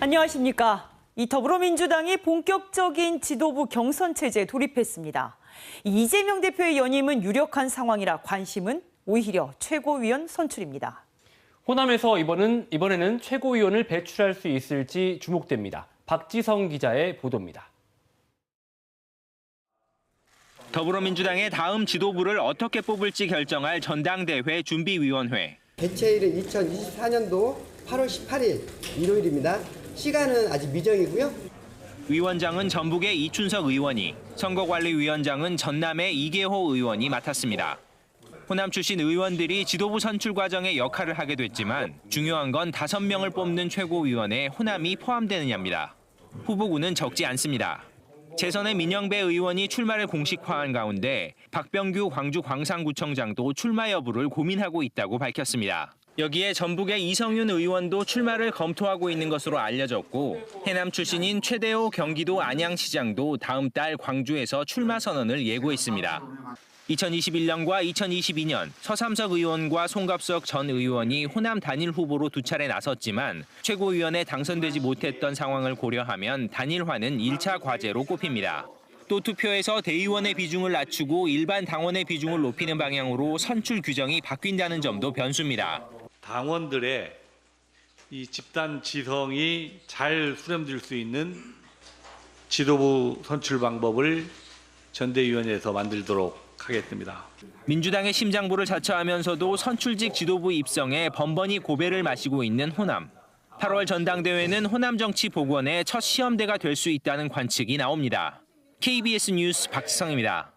안녕하십니까. 이 더불어민주당이 본격적인 지도부 경선 체제에 돌입했습니다. 이 이재명 대표의 연임은 유력한 상황이라 관심은 오히려 최고위원 선출입니다. 호남에서 이번은, 이번에는 최고위원을 배출할 수 있을지 주목됩니다. 박지성 기자의 보도입니다. 더불어민주당의 다음 지도부를 어떻게 뽑을지 결정할 전당대회 준비위원회. 개최일은 2024년도 8월 18일 일요일입니다. 시간은 아직 미정이고요. 위원장은 전북의 이춘석 의원이, 선거관리위원장은 전남의 이계호 의원이 맡았습니다. 호남 출신 의원들이 지도부 선출 과정에 역할을 하게 됐지만 중요한 건 다섯 명을 뽑는 최고위원에 호남이 포함되느냐입니다. 후보군은 적지 않습니다. 재선의 민영배 의원이 출마를 공식화한 가운데 박병규 광주 광산구청장도 출마 여부를 고민하고 있다고 밝혔습니다. 여기에 전북의 이성윤 의원도 출마를 검토하고 있는 것으로 알려졌고 해남 출신인 최대호 경기도 안양시장도 다음 달 광주에서 출마 선언을 예고했습니다. 2021년과 2022년 서삼석 의원과 송갑석 전 의원이 호남 단일 후보로 두 차례 나섰지만 최고위원에 당선되지 못했던 상황을 고려하면 단일화는 1차 과제로 꼽힙니다. 또 투표에서 대의원의 비중을 낮추고 일반 당원의 비중을 높이는 방향으로 선출 규정이 바뀐다는 점도 변수입니다. 당원들의 이 집단 지성이 잘 수렴될 수 있는 지도부 선출 방법을 전대위원회에서 만들도록 하겠습니다. 민주당의 심장부를 자처하면서도 선출직 지도부 입성에 번번이 고배를 마시고 있는 호남. 8월 전당대회는 호남 정치 복원의 첫 시험대가 될 수 있다는 관측이 나옵니다. KBS 뉴스 박지성입니다.